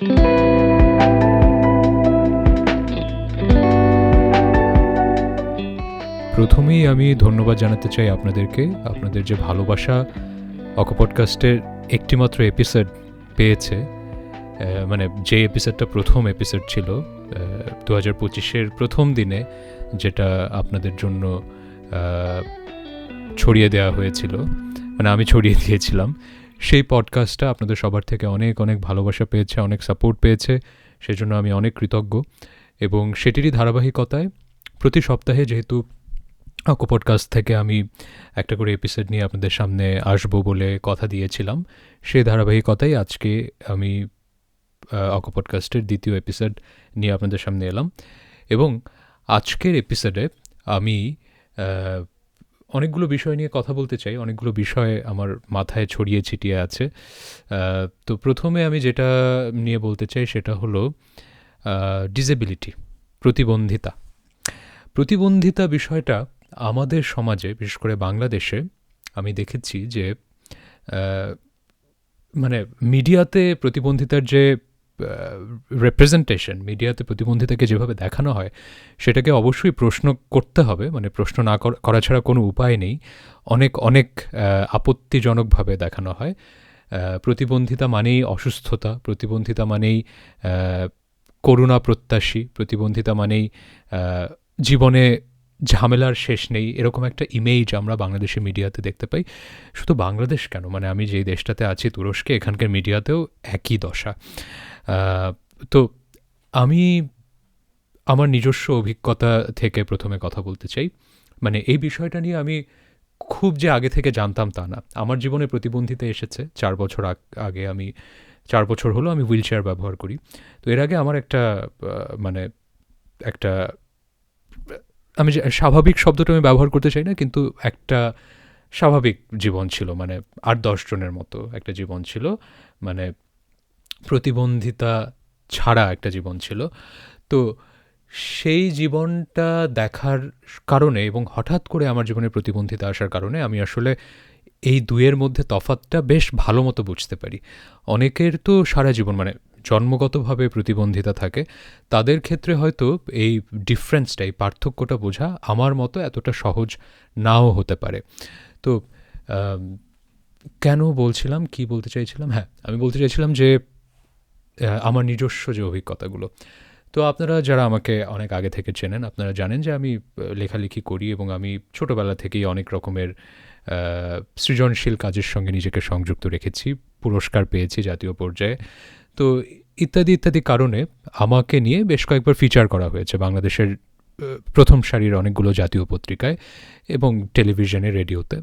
প্রথমেই আমি ধন্যবাদ জানাতে চাই আপনাদেরকে। আপনাদের যে ভালোবাসা অক পডকাস্টের একটিমাত্র এপিসোড পেয়েছে মানে যে এপিসোডটা প্রথম এপিসোড ছিল দু হাজার পঁচিশের প্রথম দিনে যেটা আপনাদের জন্য ছড়িয়ে দেওয়া হয়েছিল। মানে আমি ছড়িয়ে দিয়েছিলাম। সেই পডকাস্টটা আপনাদের সবার থেকে অনেক অনেক ভালোবাসা পেয়েছে, অনেক সাপোর্ট পেয়েছে। সেজন্য আমি অনেক কৃতজ্ঞ। এবং সেটিরই ধারাবাহিকতায় প্রতি সপ্তাহে যেহেতু অকো পডকাস্ট থেকে আমি একটা করে এপিসোড নিয়ে আপনাদের সামনে আসব বলে কথা দিয়েছিলাম সেই ধারাবাহিকতায় আজকে আমি অকো পডকাস্টের দ্বিতীয় এপিসোড নিয়ে আপনাদের সামনে এলাম। এবং আজকের এপিসোডে আমি অনেকগুলো বিষয় নিয়ে কথা বলতে চাই, অনেকগুলো বিষয় আমার মাথায় ছড়িয়ে ছিটিয়ে আছে। তো প্রথমে আমি যেটা নিয়ে বলতে চাই সেটা হলো ডিসেবিলিটি প্রতিবন্ধিতা। প্রতিবন্ধিতা বিষয়টা আমাদের সমাজে, বিশেষ করে বাংলাদেশে, আমি দেখেছি যে মানে মিডিয়াতে প্রতিবন্ধিতার যে রেপ্রেজেন্টেশন মিডিয়াতে প্রতিবন্ধিতাকে যেভাবে দেখানো হয়, সেটাকে অবশ্যই প্রশ্ন করতে হবে। মানে প্রশ্ন না করা ছাড়া কোনো উপায় নেই। অনেক অনেক আপত্তিজনকভাবে দেখানো হয়। প্রতিবন্ধিতা মানেই অসুস্থতা, প্রতিবন্ধিতা মানেই করুণা প্রত্যাশী, প্রতিবন্ধিতা মানেই জীবনে ঝামেলার শেষ নেই। এরকম একটা ইমেজ আমরা বাংলাদেশি মিডিয়াতে দেখতে পাই। শুধু বাংলাদেশ কেন? মানে আমি যেই দেশটাতে আছি, তুরস্কে, এখানকার মিডিয়াতেও একই দশা। তো আমি আমার নিজস্ব অভিজ্ঞতা থেকে প্রথমে কথা বলতে চাই। মানে এই বিষয়টা নিয়ে আমি খুব যে আগে থেকে জানতাম তা না। আমার জীবনে প্রতিবন্ধিতা এসেছে। চার বছর আগ- আমি, চার বছর হলো আমি হুইল চেয়ার ব্যবহার করি। তো এর আগে আমার একটা মানে একটা, আমি স্বাভাবিক শব্দটা আমি ব্যবহার করতে চাই না, কিন্তু একটা স্বাভাবিক জীবন ছিল। মানে আট দশ জনের মতো একটা জীবন ছিল। মানে প্রতিবন্ধিতা ছাড়া একটা জীবন ছিল। তো সেই জীবনটা দেখার কারণে এবং হঠাৎ করে আমার জীবনে প্রতিবন্ধিতা আসার কারণে আমি আসলে এই দুয়ের মধ্যে তফাতটা বেশ ভালো মতো বুঝতে পারি। অনেকের তো সারা জীবন মানে জন্মগতভাবে প্রতিবন্ধিতা থাকে, তাদের ক্ষেত্রে হয়তো এই ডিফারেন্সটা এই পার্থক্যটা বোঝা আমার মতো এতটা সহজ নাও হতে পারে। তো কেন বলছিলাম? কি বলতে চাইছিলাম? হ্যাঁ আমি বলতে চাইছিলাম যে আমার নিজস্ব যে অভিজ্ঞতাগুলো। তো আপনারা যারা আমাকে অনেক আগে থেকে চেনেন, আপনারা জানেন যে আমি লেখালেখি করি এবং আমি ছোটোবেলা থেকেই অনেক রকমের সৃজনশীল কাজের সঙ্গে নিজেকে সংযুক্ত রেখেছি, পুরস্কার পেয়েছি জাতীয় পর্যায়ে। তো ইত্যাদি ইত্যাদি কারণে আমাকে নিয়ে বেশ কয়েকবার ফিচার করা হয়েছে বাংলাদেশের প্রথম সারির অনেকগুলো জাতীয় পত্রিকায় এবং টেলিভিশনে রেডিওতে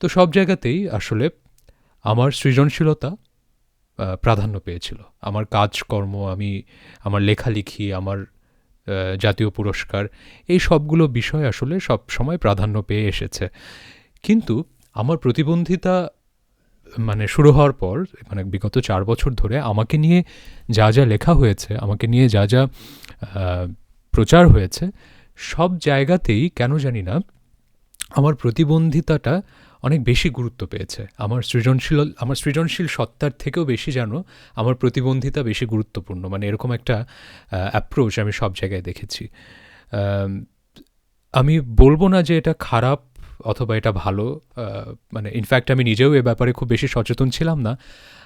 তো সব জায়গাতেই আসলে আমার সৃজনশীলতা প্রাধান্য পেয়েছিল। আমার কাজকর্ম, আমি আমার লেখালেখি, আমার জাতীয় পুরস্কার, এই সবগুলো বিষয় আসলে সব সময় প্রাধান্য পেয়ে এসেছে। কিন্তু আমার প্রতিবন্ধিতা মানে শুরু হওয়ার পর মানে বিগত চার বছর ধরে আমাকে নিয়ে যা যা লেখা হয়েছে, আমাকে নিয়ে যা যা প্রচার হয়েছে, সব জায়গাতেই কেন জানি না, আমার প্রতিবন্ধিতাটা অনেক বেশি গুরুত্ব পেয়েছে। আমার সৃজনশীল আমার সৃজনশীল সত্তার থেকেও বেশি যেন আমার প্রতিবন্ধিতা বেশি গুরুত্বপূর্ণ। মানে এরকম একটা অ্যাপ্রোচ আমি সব জায়গায় দেখেছি। আমি বলব না যে এটা খারাপ অথবা এটা ভালো মানে ইনফ্যাক্ট আমি নিজেও এ ব্যাপারে খুব বেশি সচেতন ছিলাম না।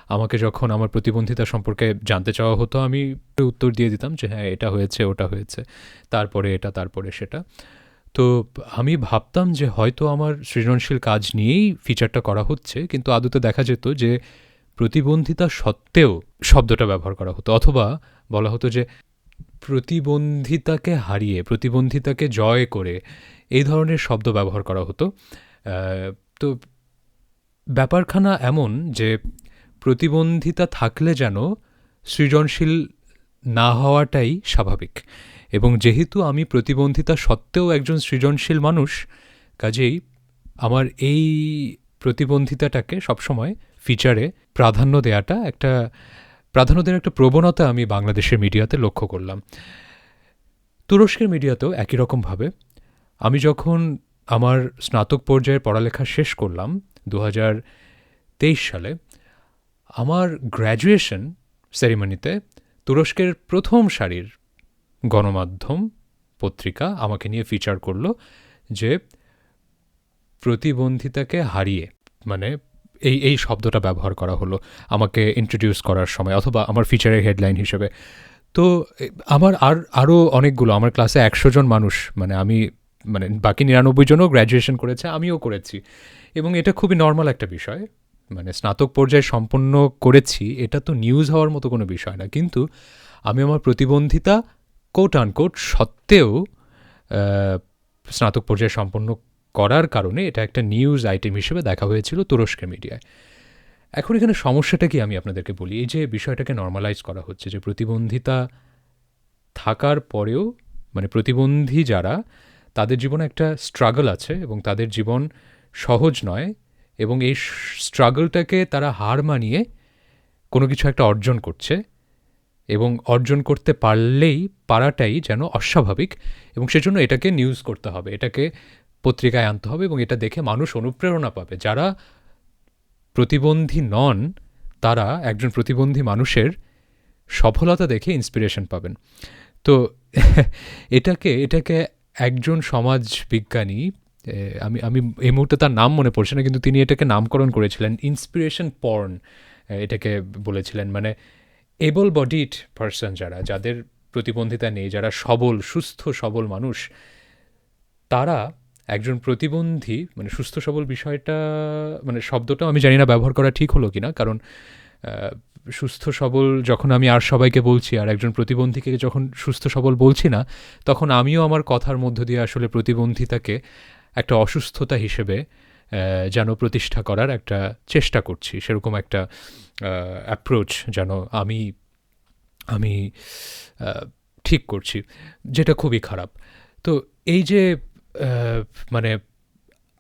আমাকে যখন আমার প্রতিবন্ধিতা সম্পর্কে জানতে চাওয়া হতো, আমি উত্তর দিয়ে দিতাম যে হ্যাঁ এটা হয়েছে, ওটা হয়েছে, তারপরে এটা, তারপরে সেটা। তো আমি ভাবতাম যে হয়তো আমার সৃজনশীল কাজ নিয়েই ফিচারটা করা হচ্ছে, কিন্তু আদতে দেখা যেত যে প্রতিবন্ধিতা সত্ত্বেও শব্দটা ব্যবহার করা হতো। অথবা বলা হতো যে প্রতিবন্ধিতাকে হারিয়ে, প্রতিবন্ধিতাকে জয় করে এই ধরনের শব্দ ব্যবহার করা হতো। তো ব্যাপারখানা এমন যে প্রতিবন্ধিতা থাকলে যেন সৃজনশীল না হওয়াটাই স্বাভাবিক। এবং যেহেতু আমি প্রতিবন্ধিতা সত্ত্বেও একজন সৃজনশীল মানুষ, কাজেই আমার এই প্রতিবন্ধিতাটাকে সবসময় ফিচারে প্রাধান্য দেওয়াটা একটা, প্রাধান্য দেওয়ার একটা প্রবণতা আমি বাংলাদেশের মিডিয়াতে লক্ষ্য করলাম। তুরস্কের মিডিয়াতেও একই রকমভাবে আমি যখন আমার স্নাতক পর্যায়ের পড়ালেখা শেষ করলাম দু সালে, আমার গ্র্যাজুয়েশন সেরিমনিতে তুরস্কের প্রথম সারির গণমাধ্যম, পত্রিকা আমাকে নিয়ে ফিচার করল যে প্রতিবন্ধিতাকে হারিয়ে মানে এই এই শব্দটা ব্যবহার করা হলো আমাকে ইন্ট্রোডিউস করার সময় অথবা আমার ফিচারের হেডলাইন হিসেবে। তো আমার আর আরও অনেকগুলো, আমার ক্লাসে একশো জন মানুষ মানে আমি মানে বাকি নিরানব্বই জনও গ্র্যাজুয়েশন করেছে, আমিও করেছি। এবং এটা খুবই নর্মাল একটা বিষয় মানে স্নাতক পর্যায়ে সম্পন্ন করেছি, এটা তো নিউজ হওয়ার মতো কোনো বিষয় না। কিন্তু আমি আমার প্রতিবন্ধিতা কোট আনকোট সত্ত্বেও স্নাতক পর্যায়ে সম্পন্ন করার কারণে এটা একটা নিউজ আইটেম হিসেবে দেখা হয়েছিল তুরস্কের মিডিয়ায় এখন এখানে সমস্যাটা কি আমি আপনাদেরকে বলি? এই যে বিষয়টাকে নর্মালাইজ করা হচ্ছে, যে প্রতিবন্ধিতা থাকার পরেও মানে প্রতিবন্ধী যারা, তাদের জীবনে একটা স্ট্রাগল আছে এবং তাদের জীবন সহজ নয় এবং এই স্ট্রাগলটাকে তারা হার মানিয়ে কোনো কিছু একটা অর্জন করছে। এবং অর্জন করতে পারলেই পারাটাই যেন অস্বাভাবিক এবং সেজন্য এটাকে নিউজ করতে হবে। এটাকে পত্রিকায় আনতে হবে এবং এটা দেখে মানুষ অনুপ্রেরণা পাবে। যারা প্রতিবন্ধী নন, তারা একজন প্রতিবন্ধী মানুষের সফলতা দেখে ইন্সপিরেশন পাবেন। তো এটাকে এটাকে একজন সমাজ বিজ্ঞানী আমি আমি এই মুহূর্তে তার নাম মনে পড়ছে না, কিন্তু তিনি এটাকে নামকরণ করেছিলেন ইন্সপিরেশন পর্ন এটাকে বলেছিলেন। মানে এবল বডিড পার্সন যারা, যাদের প্রতিবন্ধিতা নেই, যারা সবল, সুস্থ, সবল মানুষ, তারা একজন প্রতিবন্ধী মানে সুস্থ, সবল বিষয়টা মানে শব্দটাও আমি জানি না ব্যবহার করা ঠিক হলো কি না কারণ সুস্থ, সবল যখন আমি আর সবাইকে বলছি, আর একজন প্রতিবন্ধীকে যখন সুস্থ, সবল বলছি না, তখন আমিও আমার কথার মধ্য দিয়ে আসলে প্রতিবন্ধিতাকে একটা অসুস্থতা হিসেবে যেন প্রতিষ্ঠা করার একটা চেষ্টা করছি। সেরকম একটা অ্যাপ্রোচ যেন আমি আমি ঠিক করছি, যেটা খুবই খারাপ। তো এই যে মানে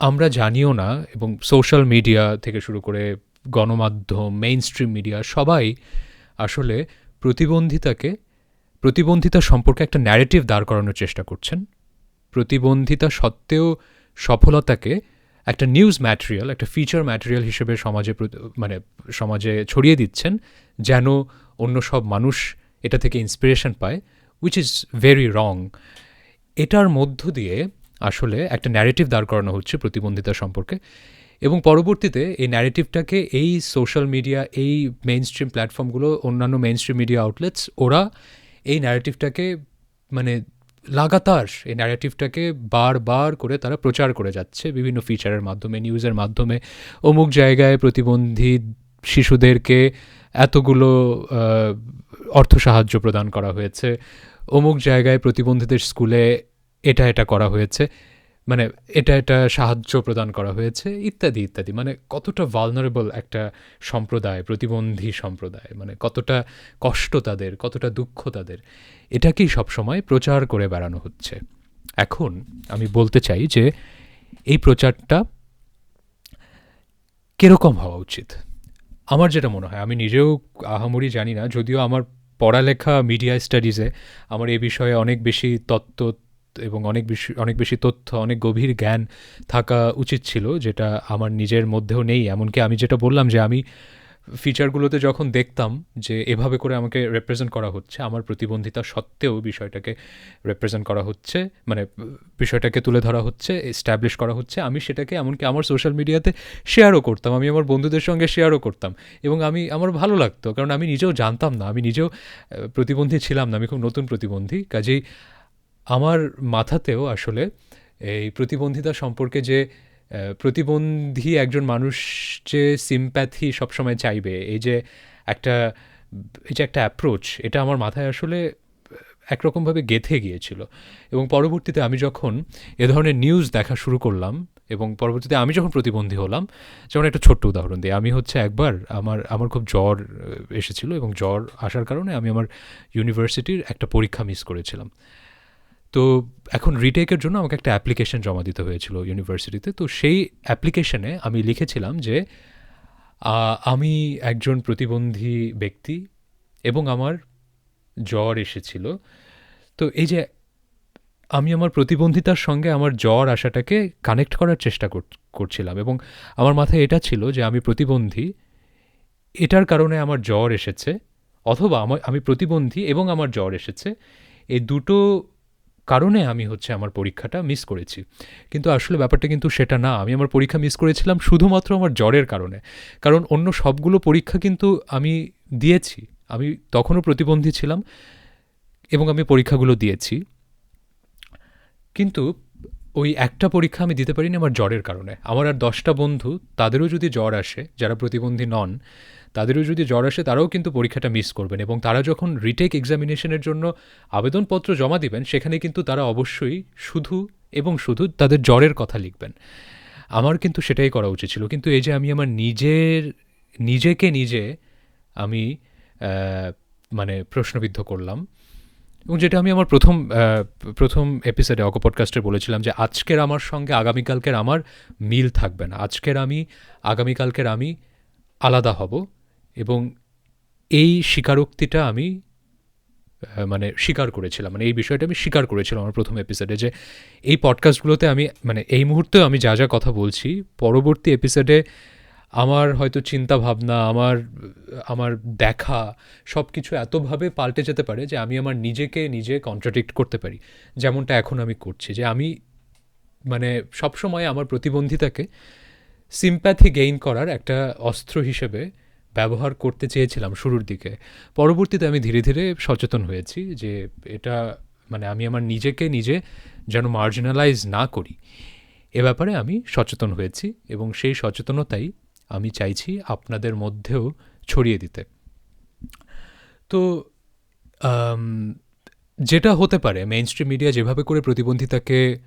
আমরা জানিও না এবং সোশ্যাল মিডিয়া থেকে শুরু করে গণমাধ্যম মেইন স্ট্রিম মিডিয়া সবাই আসলে প্রতিবন্ধিতাকে, প্রতিবন্ধিতা সম্পর্কে একটা ন্যারেটিভ দাঁড় করানোর চেষ্টা করছেন। প্রতিবন্ধিতা সত্ত্বেও সফলতাকে একটা নিউজ ম্যাটেরিয়াল একটা ফিচার ম্যাটেরিয়াল হিসেবে সমাজে মানে সমাজে ছড়িয়ে দিচ্ছেন যেন অন্য সব মানুষ এটা থেকে ইন্সপিরেশন পায় উইচ ইজ ভেরি রং এটার মধ্য দিয়ে আসলে একটা ন্যারেটিভ দাঁড় করানো হচ্ছে প্রতিবন্ধিতা সম্পর্কে এবং পরবর্তীতে এই ন্যারেটিভটাকে এই সোশ্যাল মিডিয়া এই মেইন স্ট্রিম প্ল্যাটফর্মগুলো অন্যান্য মেইন স্ট্রিম মিডিয়া আউটলেটস ওরা এই ন্যারেটিভটাকে মানে লাগাতার এই ন্যারেটিভটাকে বারবার করে তারা প্রচার করে যাচ্ছে বিভিন্ন ফিচারের মাধ্যমে নিউজের মাধ্যমে। অমুক জায়গায় প্রতিবন্ধী শিশুদেরকে এতগুলো অর্থ সাহায্য প্রদান করা হয়েছে। অমুক জায়গায় প্রতিবন্ধীদের স্কুলে এটা এটা করা হয়েছে। মানে এটা এটা সাহায্য প্রদান করা হয়েছে, ইত্যাদি ইত্যাদি। মানে কতটা ভালনারেবল একটা সম্প্রদায়, প্রতিবন্ধী সম্প্রদায় মানে কতটা কষ্ট তাদের, কতটা দুঃখ তাদের এটাকেই সবসময় প্রচার করে বেড়ানো হচ্ছে? এখন আমি বলতে চাই যে এই প্রচারটা কীরকম হওয়া উচিত? আমার যেটা মনে হয়, আমি নিজেও আহামরি জানি না, যদিও আমার পড়ালেখা মিডিয়া স্টাডিজে আমার এ বিষয়ে অনেক বেশি তত্ত্ব এবং অনেক বেশি অনেক বেশি তথ্য, অনেক গভীর জ্ঞান থাকা উচিত ছিল, যেটা আমার নিজের মধ্যেও নেই। এমনকি আমি যেটা বললাম যে আমি ফিচারগুলোতে যখন দেখতাম যে এভাবে করে আমাকে রেপ্রেজেন্ট করা হচ্ছে, আমার প্রতিবন্ধিতা সত্ত্বেও বিষয়টাকে রেপ্রেজেন্ট করা হচ্ছে মানে বিষয়টাকে তুলে ধরা হচ্ছে এস্টাবলিশ করা হচ্ছে, আমি সেটাকে এমনকি আমার সোশ্যাল মিডিয়াতে শেয়ারও করতাম, আমি আমার বন্ধুদের সঙ্গে শেয়ারও করতাম এবং আমি, আমার ভালো লাগতো, কারণ আমি নিজেও জানতাম না, আমি নিজেও প্রতিবন্ধী ছিলাম না, আমি খুব নতুন প্রতিবন্ধী, কাজেই আমার মাথাতেও আসলে এই প্রতিবন্ধিতা সম্পর্কে যে প্রতিবন্ধী একজন মানুষ যে সিম্প্যাথি সবসময় চাইবে, এই যে একটা, এই যে একটা অ্যাপ্রোচ এটা আমার মাথায় আসলে একরকমভাবে গেথে গিয়েছিল। এবং পরবর্তীতে আমি যখন এ ধরনের নিউজ দেখা শুরু করলাম এবং পরবর্তীতে আমি যখন প্রতিবন্ধী হলাম, যেমন একটা ছোট্ট উদাহরণ দিই, আমি হচ্ছে একবার আমার আমার খুব জ্বর, এসেছিল এবং জ্বর আসার কারণে আমি আমার ইউনিভার্সিটির একটা পরীক্ষা মিস করেছিলাম। তো এখন রিটেকের জন্য আমাকে একটা অ্যাপ্লিকেশন জমা দিতে হয়েছিল ইউনিভার্সিটিতে তো সেই অ্যাপ্লিকেশনে আমি লিখেছিলাম যে আমি একজন প্রতিবন্ধী ব্যক্তি এবং আমার জ্বর এসেছিল। তো এই যে আমি আমার প্রতিবন্ধিতার সঙ্গে আমার জ্বর আসাটাকে কানেক্ট করার চেষ্টা করছিলাম এবং আমার মাথায় এটা ছিল যে আমি প্রতিবন্ধী, এটার কারণে আমার জ্বর এসেছে, অথবা আমার আমি প্রতিবন্ধী এবং আমার জ্বর এসেছে। এই দুটো কারণে আমি হচ্ছে আমার পরীক্ষাটা মিস করেছি। কিন্তু আসলে ব্যাপারটা কিন্তু সেটা না। আমি আমার পরীক্ষা মিস করেছিলাম শুধুমাত্র আমার জ্বরের কারণে। কারণ অন্য সবগুলো পরীক্ষা কিন্তু আমি দিয়েছি। আমি তখনও প্রতিবন্ধী ছিলাম এবং আমি পরীক্ষাগুলো দিয়েছি। কিন্তু ওই একটা পরীক্ষা আমি দিতে পারিনি আমার জ্বরের কারণে। আমার আর দশটা বন্ধু, তাদেরও যদি জ্বর আসে, যারা প্রতিবন্ধী নন তাদেরও যদি জ্বর আসে, তারাও কিন্তু পরীক্ষাটা মিস করবেন এবং তারা যখন রিটেক এক্সামিনেশনের জন্য আবেদনপত্র জমা দিবেন, সেখানে কিন্তু তারা অবশ্যই শুধু এবং শুধু তাদের জ্বরের কথা লিখবেন। আমার কিন্তু সেটাই করা উচিত ছিল। কিন্তু এই যে আমি আমার নিজের, নিজেকে নিজে আমি মানে প্রশ্নবিদ্ধ করলাম এবং যেটা আমি আমার প্রথম প্রথম এপিসোডে অকো পডকাস্টে বলেছিলাম যে আজকের আমার সঙ্গে আগামীকালকের আমার মিল থাকবে না। আজকের আমি, আগামীকালকের আমি আলাদা হব। এবং এই স্বীকারোক্তিটা আমি মানে স্বীকার করেছিলাম মানে এই বিষয়টা আমি স্বীকার করেছিলাম আমার প্রথম এপিসোডে যে এই পডকাস্টগুলোতে আমি মানে এই মুহূর্তে আমি যা যা কথা বলছি, পরবর্তী এপিসোডে আমার হয়তো চিন্তা ভাবনা আমার আমার দেখা সব কিছু এতভাবে পাল্টে যেতে পারে যে আমি আমার নিজেকে নিজে কন্ট্রাডিক্ট করতে পারি। যেমনটা এখন আমি করছি, যে আমি মানে সবসময় আমার প্রতিবন্ধিতাকে সিম্প্যাথি গেইন করার একটা অস্ত্র হিসেবে ব্যবহার করতে চেয়েছিলাম শুরুর দিকে। পরবর্তীতে আমি ধীরে ধীরে সচেতন হয়েছি যে এটা মানে আমি আমার নিজেকে নিজে যেন মার্জিনালাইজ না করি। এ ব্যাপারে আমি সচেতন হয়েছি এবং সেই সচেতনতাই আমি চাইছি আপনাদের মধ্যেও ছড়িয়ে দিতে। তো যেটা হতে পারে মেইন স্ট্রিম মিডিয়া যেভাবে করে প্রতিবন্ধিতাকে,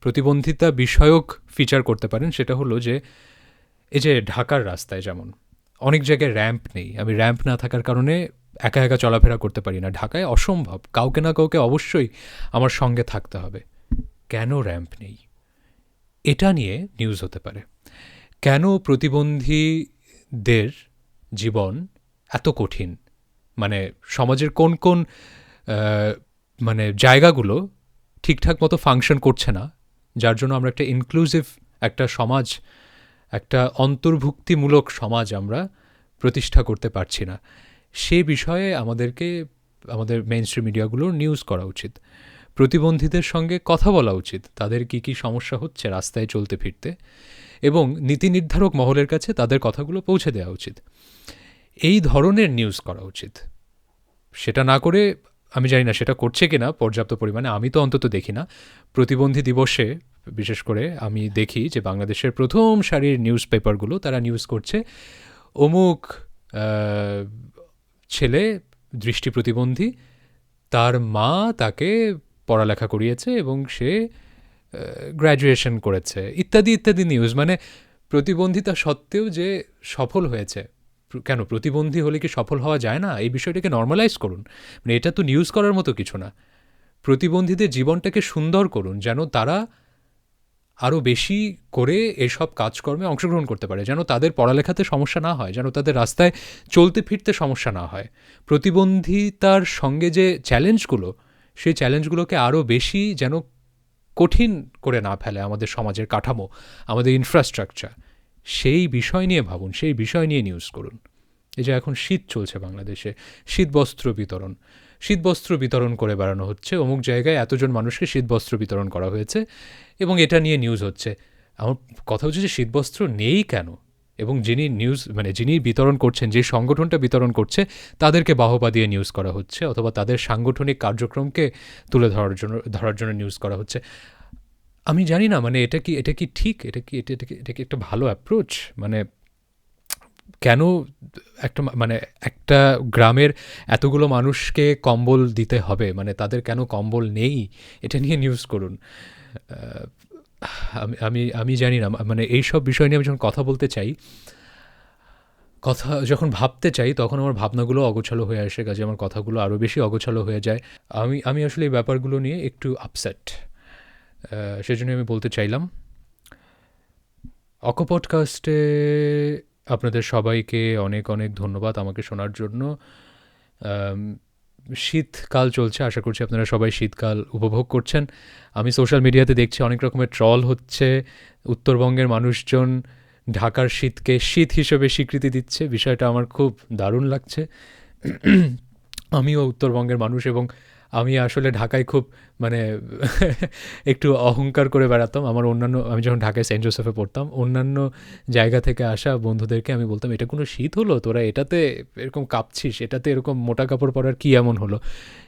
প্রতিবন্ধিতা বিষয়ক ফিচার করতে পারেন, সেটা হলো যে, এই যে ঢাকার রাস্তায় যেমন অনেক জায়গায় র্যাম্প নেই। আমি র্যাম্প না থাকার কারণে একা একা চলাফেরা করতে পারি না। ঢাকায় অসম্ভব। কাউকে না কাউকে অবশ্যই আমার সঙ্গে থাকতে হবে। কেন র্যাম্প নেই? এটা নিয়ে নিউজ হতে পারে। কেন প্রতিবন্ধীদের জীবন এত কঠিন? মানে সমাজের কোন কোন মানে জায়গাগুলো ঠিকঠাক মতো ফাংশন করছে না, যার জন্য আমরা একটা ইনক্লুসিভ একটা সমাজ একটা অন্তর্ভুক্তিমূলক সমাজ আমরা প্রতিষ্ঠা করতে পারছি না। সে বিষয়ে আমাদেরকে, আমাদের মেন স্ট্রিম মিডিয়াগুলোর নিউজ করা উচিত। প্রতিবন্ধীদের সঙ্গে কথা বলা উচিত। তাদের কি কি সমস্যা হচ্ছে রাস্তায় চলতে ফিরতে? এবং নীতি নির্ধারক মহলের কাছে তাদের কথাগুলো পৌঁছে দেওয়া উচিত। এই ধরনের নিউজ করা উচিত। সেটা না করে, আমি জানি না সেটা করছে কিনা, পর্যাপ্ত পরিমাণে, আমি তো অন্তত দেখি না। প্রতিবন্ধী দিবসে বিশেষ করে আমি দেখি যে বাংলাদেশের প্রথম সারির নিউজ পেপারগুলো তারা নিউজ করছে। অমুক ছেলে, দৃষ্টি প্রতিবন্ধী, তার মা তাকে পড়ালেখা করিয়েছে এবং সে গ্র্যাজুয়েশন করেছে। ইত্যাদি ইত্যাদি নিউজ মানে প্রতিবন্ধিতা সত্ত্বেও যে সফল হয়েছে। কেন প্রতিবন্ধী হলে কি সফল হওয়া যায় না? এই বিষয়টাকে নর্মালাইজ করুন। মানে এটা তো নিউজ করার মতো কিছু না। প্রতিবন্ধীদের জীবনটাকে সুন্দর করুন, যেন তারা আরও বেশি করে এসব কাজকর্মে অংশগ্রহণ করতে পারে, যেন তাদের পড়ালেখাতে সমস্যা না হয়, যেন তাদের রাস্তায় চলতে ফিরতে সমস্যা না হয়। প্রতিবন্ধিতার সঙ্গে যে চ্যালেঞ্জগুলো সেই চ্যালেঞ্জগুলোকে আরও বেশি যেন কঠিন করে না ফেলে আমাদের সমাজের কাঠামো, আমাদের ইনফ্রাস্ট্রাকচার সেই বিষয় নিয়ে ভাবুন, সেই বিষয় নিয়ে নিউজ করুন। এই যে এখন শীত চলছে বাংলাদেশে, শীতবস্ত্র বিতরণ। শীতবস্ত্র বিতরণ করে বেড়ানো হচ্ছে। অমুক জায়গায় এতজন মানুষকে শীতবস্ত্র বিতরণ করা হয়েছে এবং এটা নিয়ে নিউজ হচ্ছে। আমার কথা হচ্ছে যে শীতবস্ত্র নেই কেন? এবং যিনি নিউজ মানে যিনি বিতরণ করছেন, যে সংগঠনটা বিতরণ করছে, তাদেরকে বাহবা দিয়ে নিউজ করা হচ্ছে অথবা তাদের সাংগঠনিক কার্যক্রমকে তুলে ধরার জন্য ধরার জন্য নিউজ করা হচ্ছে। আমি জানি না মানে এটা কি এটা কি ঠিক? এটা কি, এটা এটা কি একটা ভালো অ্যাপ্রোচ মানে কেন একটা মানে একটা গ্রামের এতগুলো মানুষকে কম্বল দিতে হবে? মানে তাদের কেন কম্বল নেই? এটা নিয়ে নিউজ করুন। আমি আমি আমি জানি না। মানে এই সব বিষয় নিয়ে আমি যখন কথা বলতে চাই, কথা যখন ভাবতে চাই, তখন আমার ভাবনাগুলো অগোছালো হয়ে আসে, কাজে আমার কথাগুলো আরও বেশি অগোছালো হয়ে যায়। আমি আমি আসলে এই ব্যাপারগুলো নিয়ে একটু আপসেট সেজন্য আমি বলতে চাইলাম অকো পডকাস্টে আপনাদের সবাইকে অনেক অনেক ধন্যবাদ আমাকে শোনার জন্য। শীতকাল চলছে, আশা করছি আপনারা সবাই শীতকাল উপভোগ করছেন। আমি সোশ্যাল মিডিয়াতে দেখছি অনেক রকমের ট্রল হচ্ছে, উত্তরবঙ্গের মানুষজন ঢাকার শীতকে শীত হিসেবে স্বীকৃতি দিচ্ছে, বিষয়টা আমার খুব দারুণ লাগছে। আমিও উত্তরবঙ্গের মানুষ এবং আমি আসলে ঢাকায় খুব মানে একটু অহংকার করে বেড়াতাম। আমার অন্যান্য, আমি যখন ঢাকায় সেন্ট জোসেফে পড়তাম, অন্যান্য জায়গা থেকে আসা বন্ধুদেরকে আমি বলতাম, এটা কোনো শীত হলো? তোরা এটাতে এরকম কাঁপছিস? এটাতে এরকম মোটা কাপড় পরার কী এমন হলো?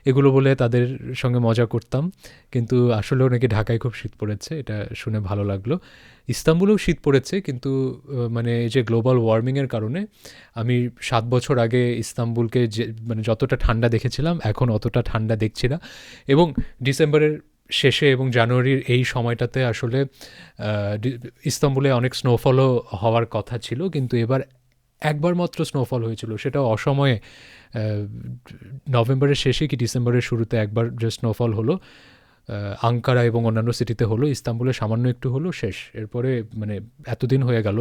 এগুলো বলে তাদের সঙ্গে মজা করতাম। কিন্তু আসলেও নাকি ঢাকায় খুব শীত পড়েছে, এটা শুনে ভালো লাগল। ইস্তাম্বুলেও শীত পড়েছে, কিন্তু মানে এই যে গ্লোবাল ওয়ার্মিংয়ের কারণে আমি সাত বছর আগে ইস্তাম্বুলকে যে মানে যতটা ঠান্ডা দেখেছিলাম, এখন অতটা ঠান্ডা দেখছি না। এবং ডিসেম্বরের শেষে এবং জানুয়ারির এই সময়টাতে আসলে ইস্তাম্বুলে অনেক স্নোফলও হওয়ার কথা ছিল, কিন্তু এবার একবার মাত্র স্নোফল হয়েছিল। সেটাও অসময়ে নভেম্বরের শেষে কি ডিসেম্বরের শুরুতে একবার যে স্নোফল হলো আঙ্কারা এবং অন্যান্য সিটিতে হলো, ইস্তাম্বুলে সামান্য একটু হলো, শেষ। এরপরে মানে এতদিন হয়ে গেল,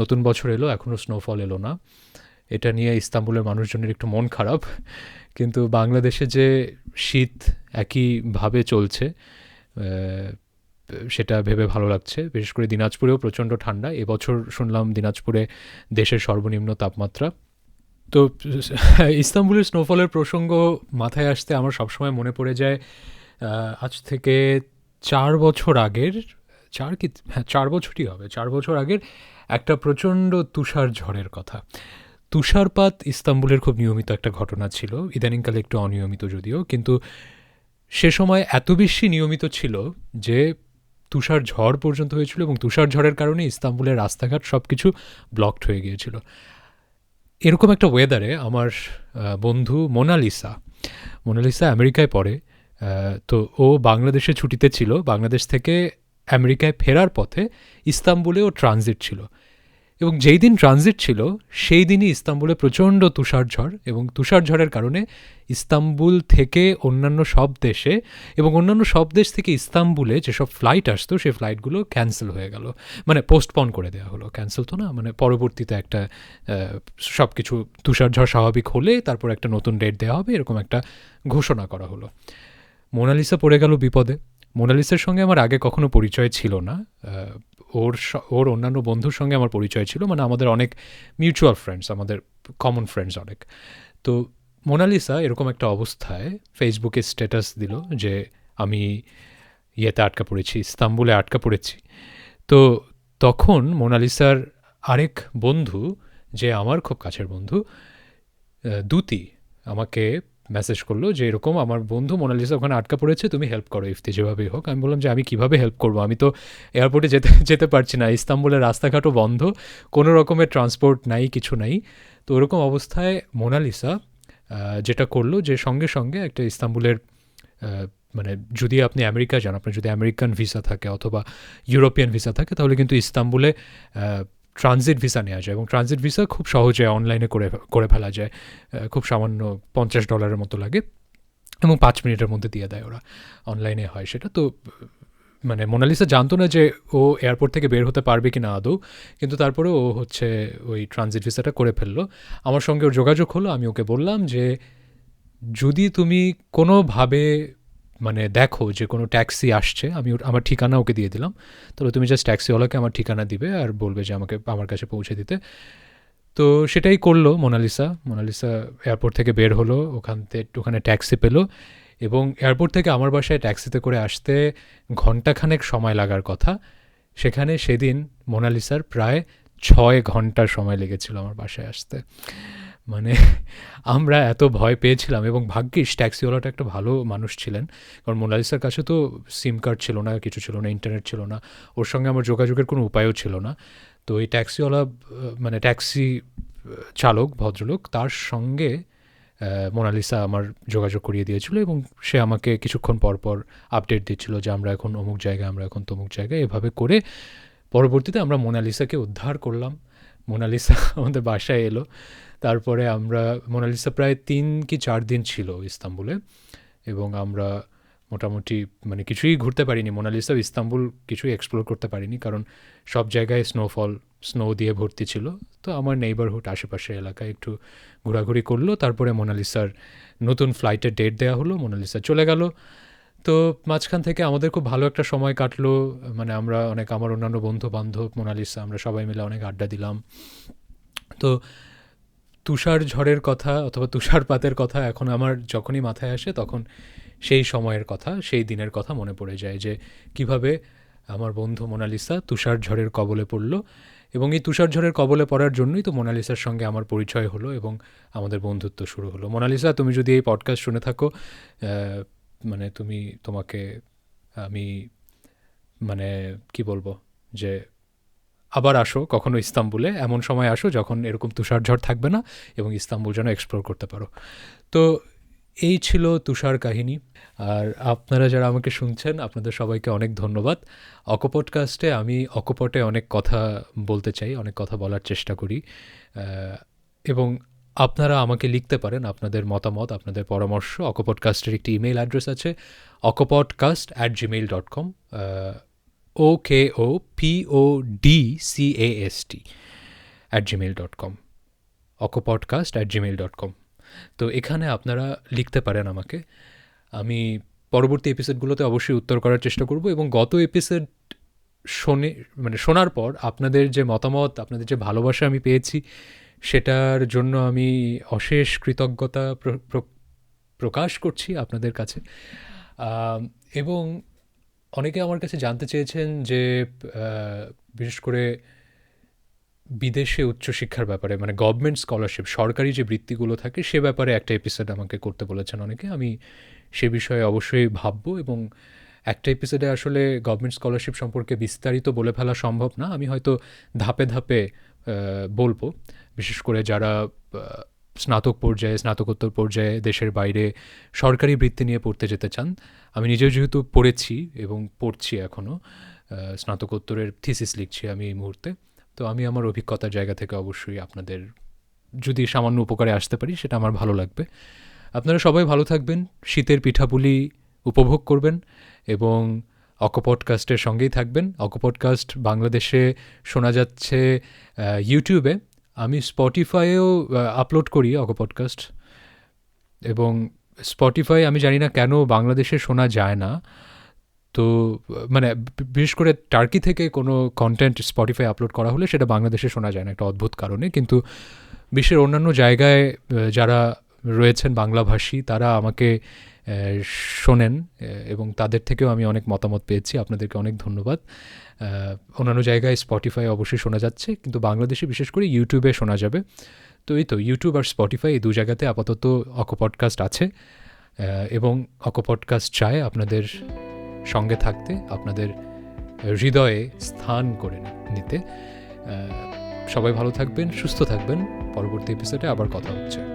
নতুন বছর এলো এখনও স্নোফল এলো না। এটা নিয়ে ইস্তাম্বুলের মানুষজনের একটু মন খারাপ। কিন্তু বাংলাদেশে যে শীত একইভাবে চলছে সেটা ভেবে ভালো লাগছে। বিশেষ করে দিনাজপুরেও প্রচণ্ড ঠান্ডা। এবছর শুনলাম দিনাজপুরে দেশের সর্বনিম্ন তাপমাত্রা। তো ইস্তাম্বুলের স্নোফলের প্রসঙ্গ মাথায় আসতে আমার সবসময় মনে পড়ে যায় আজ থেকে চার বছর আগের, চার কি হ্যাঁ চার বছরই হবে। চার বছর আগের একটা প্রচণ্ড তুষার ঝড়ের কথা। তুষারপাত ইস্তাম্বুলের খুব নিয়মিত একটা ঘটনা ছিল। ইদানিংকালে একটু অনিয়মিত যদিও। কিন্তু সে সময় এত বেশি নিয়মিত ছিল যে তুষার ঝড় পর্যন্ত হয়েছিল এবং তুষার ঝড়ের কারণে ইস্তাম্বুলের রাস্তাঘাট সব কিছু ব্লকড হয়ে গিয়েছিল। এরকম একটা ওয়েদারে আমার বন্ধু মোনালিসা মোনালিসা আমেরিকায় পড়ে তো ও বাংলাদেশে ছুটিতে ছিল। বাংলাদেশ থেকে আমেরিকায় ফেরার পথে ইস্তাম্বুলে ও ট্রানজিট ছিল। এবং যেই দিন ট্রানজিট ছিল, সেই দিনই ইস্তাম্বুলে প্রচণ্ড তুষারঝড় এবং তুষারঝড়ের কারণে ইস্তাম্বুল থেকে অন্যান্য সব দেশে এবং অন্যান্য সব দেশ থেকে ইস্তাম্বুলে যেসব ফ্লাইট আসতো সেই ফ্লাইটগুলো ক্যান্সেল হয়ে গেল। মানে পোস্টপন করে দেওয়া হলো। ক্যান্সেল তো না মানে পরবর্তীতে একটা সব কিছু তুষারঝড় স্বাভাবিক হলে তারপর একটা নতুন ডেট দেওয়া হবে, এরকম একটা ঘোষণা করা হলো। মোনালিসা পড়ে গেল বিপদে। মোনালিসার সঙ্গে আমার আগে কখনো পরিচয় ছিল না ওর ওর অন্যান্য বন্ধুর সঙ্গে আমার পরিচয় ছিল মানে আমাদের অনেক মিউচুয়াল ফ্রেন্ডস আমাদের কমন ফ্রেন্ডস অনেক। তো মোনালিসা এরকম একটা অবস্থায় ফেসবুকে স্ট্যাটাস দিল যে আমি ইয়েতে আটকা পড়েছি, ইস্তাম্বুলে আটকা পড়েছি। তো তখন মোনালিসার আরেক বন্ধু, যে আমার খুব কাছের বন্ধু দুতি, আমাকে মেসেজ করল যে, এরকম আমার বন্ধু মোনালিসা ওখানে আটকা পড়েছে, তুমি হেল্প করো ইফতি যেভাবেই হোক। আমি বললাম যে, আমি কীভাবে হেল্প করব? আমি তো এয়ারপোর্টে যেতে যেতে পারছি না। ইস্তাম্বুলের রাস্তাঘাটও বন্ধ, কোনো রকমের ট্রান্সপোর্ট নাই, কিছু নাই। তো ওরকম অবস্থায় মোনালিসা যেটা করল যে, সঙ্গে সঙ্গে একটা ইস্তাম্বুলের মানে যদি আপনি আমেরিকা যান, আপনার যদি আমেরিকান ভিসা থাকে অথবা ইউরোপিয়ান ভিসা থাকে, তাহলে কিন্তু ইস্তাম্বুলে ট্রানজিট ভিসা নেওয়া যায় এবং ট্রানজিট ভিসা খুব সহজে অনলাইনে করে করে ফেলা যায়। খুব সামান্য পঞ্চাশ ডলারের মতো লাগে এবং পাঁচ মিনিটের মধ্যে দিয়ে দেয় ওরা। অনলাইনে হয় সেটা। তো মানে মোনালিসা জানতো না যে ও এয়ারপোর্ট থেকে বের হতে পারবে কি না আদৌ, কিন্তু তারপরে ও হচ্ছে ওই ট্রানজিট ভিসাটা করে ফেলল। আমার সঙ্গে ওর যোগাযোগ হলো, আমি ওকে বললাম যে, যদি তুমি কোনোভাবে মানে দেখো যে কোনো ট্যাক্সি আসছে, আমি আমার ঠিকানা ওকে দিয়ে দিলাম। তাহলে তুমি জাস্ট ট্যাক্সিওয়ালাকে আমার ঠিকানা দিবে আর বলবে যে আমাকে, আমার কাছে পৌঁছে দিতে। তো সেটাই করল মোনালিসা। মোনালিসা এয়ারপোর্ট থেকে বের হলো, ওখান থেকে ওখানে ট্যাক্সি পেল এবং এয়ারপোর্ট থেকে আমার বাসায় ট্যাক্সিতে করে আসতে ঘন্টাখানেক সময় লাগার কথা। সেখানে সেদিন মোনালিসার প্রায় ছয় ঘণ্টার সময় লেগেছিল আমার বাসায় আসতে। মানে আমরা এত ভয় পেয়েছিলাম এবং ভাগ্যিস ট্যাক্সিওয়ালাটা একটা ভালো মানুষ ছিলেন। কারণ মোনালিসার কাছে তো সিম কার্ড ছিল না, কিছু ছিল না, ইন্টারনেট ছিল না, ওর সঙ্গে আমার যোগাযোগের কোনো উপায়ও ছিল না। তো এই ট্যাক্সিওয়ালা মানে ট্যাক্সি চালক, ভদ্রলোক, তার সঙ্গে মোনালিসা আমার যোগাযোগ করিয়ে দিয়েছিল এবং সে আমাকে কিছুক্ষণ পর পর আপডেট দিচ্ছিল যে আমরা এখন অমুক জায়গায়, আমরা এখন তমুক জায়গায়। এভাবে করে পরবর্তীতে আমরা মোনালিসাকে উদ্ধার করলাম। মোনালিসা আমাদের বাসায় এলো। তারপরে আমরা, মোনালিসা প্রায় তিন কি চার দিন ছিল ইস্তাম্বুলে এবং আমরা মোটামুটি মানে কিছুই ঘুরতে পারিনি। মোনালিসা ইস্তাম্বুল কিছুই এক্সপ্লোর করতে পারিনি কারণ সব জায়গায় স্নোফল স্নো দিয়ে ভর্তি ছিল। তো আমার নেইবারহুড আশেপাশে এলাকায় একটু ঘোরাঘুরি করল, তারপরে মোনালিসার নতুন ফ্লাইটের ডেট দেওয়া হলো, মোনালিসা চলে গেল। তো মাঝখান থেকে আমাদের খুব ভালো একটা সময় কাটলো। মানে আমরা অনেক, আমার অন্যান্য বন্ধু বান্ধব মোনালিসা, আমরা সবাই মিলে অনেক আড্ডা দিলাম। তো তুষার ঝড়ের কথা অথবা তুষারপাতের কথা এখন আমার যখনই মাথায় আসে তখন সেই সময়ের কথা, সেই দিনের কথা মনে পড়ে যায় যে কীভাবে আমার বন্ধু মোনালিসা তুষার ঝড়ের কবলে পড়ল এবং এই তুষার ঝড়ের কবলে পড়ার জন্যই তো মোনালিসার সঙ্গে আমার পরিচয় হলো এবং আমাদের বন্ধুত্ব শুরু হলো। মোনালিসা, তুমি যদি এই পডকাস্ট শুনে থাকো মানে তুমি তোমাকে আমি মানে কি বলব যে আবার আসো, কখনো ইস্তাম্বুলে। এমন সময় আসো যখন এরকম তুষারঝড় থাকবে না এবং ইস্তাম্বুল যেন এক্সপ্লোর করতে পারো। তো এই ছিল তুষার কাহিনী। আর আপনারা যারা আমাকে শুনছেন, আপনাদের সবাইকে অনেক ধন্যবাদ। অকপডকাস্টে আমি অকপটে অনেক কথা বলতে চাই, অনেক কথা বলার চেষ্টা করি। এবং আপনারা আমাকে লিখতে পারেন আপনাদের মতামত, আপনাদের পরামর্শ। অকপডকাস্টের একটি ইমেল অ্যাড্রেস আছে, ok podcast at gmail dot com K O O D C S T at gmail dot com ok podcast at gmail dot com তো এখানে আপনারা লিখতে পারেন আমাকে। আমি পরবর্তী এপিসোডগুলোতে অবশ্যই উত্তর করার চেষ্টা করব এবং গত এপিসোড শোনে মানে শোনার পর আপনাদের যে মতামত, আপনাদের যে ভালোবাসা আমি পেয়েছি, সেটার জন্য আমি অশেষ কৃতজ্ঞতা প্র- প্র- প্রকাশ করছি আপনাদের কাছে। এবং অনেকে আমার কাছে জানতে চেয়েছেন যে বিশেষ করে বিদেশে উচ্চশিক্ষার ব্যাপারে মানে গভর্নমেন্ট স্কলারশিপ সরকারি যে বৃত্তিগুলো থাকে, সে ব্যাপারে একটা এপিসোড আমাকে করতে বলেছেন অনেকে। আমি সে বিষয়ে অবশ্যই ভাববো এবং একটা এপিসোডে আসলে গভর্নমেন্ট স্কলারশিপ সম্পর্কে বিস্তারিত বলে ফেলা সম্ভব না। আমি হয়তো ধাপে ধাপে বলব। বিশেষ করে যারা স্নাতক পর্যায়ে, স্নাতকোত্তর পর্যায়ে দেশের বাইরে সরকারি বৃত্তি নিয়ে পড়তে যেতে চান। আমি নিজেও যেহেতু পড়েছি এবং পড়ছি এখনও স্নাতকোত্তরের থিসিস লিখছি আমি এই মুহূর্তে, তো আমি আমার অভিজ্ঞতার জায়গা থেকে অবশ্যই আপনাদের যদি সামান্য উপকারে আসতে পারি, সেটা আমার ভালো লাগবে। আপনারা সবাই ভালো থাকবেন, শীতের পিঠাপুলি উপভোগ করবেন এবং অকপডকাস্টের সঙ্গেই থাকবেন। অকপডকাস্ট বাংলাদেশে শোনা যাচ্ছে ইউটিউবে আমি স্পটিফাইয়েও আপলোড করি অকপডকাস্ট এবং স্পটিফাই আমি জানি না কেন বাংলাদেশে শোনা যায় না। তো মানে বিশেষ করে টার্কি থেকে কোনো কন্টেন্ট স্পটিফাই আপলোড করা হলে সেটা বাংলাদেশে শোনা যায় না একটা অদ্ভুত কারণে। কিন্তু বিশ্বের অন্যান্য জায়গায় যারা রয়েছেন বাংলাভাষী, তারা আমাকে শোনেন এবং তাদের থেকেও আমি অনেক মতামত পেয়েছি। আপনাদেরকে অনেক ধন্যবাদ। অন্যান্য জায়গায় স্পটিফাই অবশ্যই শোনা যাচ্ছে, কিন্তু বাংলাদেশে বিশেষ করে ইউটিউবে শোনা যাবে। তো এই তো ইউটিউব আর স্পটিফাই এই দু জায়গাতে আপাতত অকো পডকাস্ট আছে এবং অকো পডকাস্ট চায় আপনাদের সঙ্গে থাকতে, আপনাদের হৃদয়ে স্থান করে নিতে। সবাই ভালো থাকবেন, সুস্থ থাকবেন। পরবর্তী এপিসোডে আবার কথা হচ্ছে।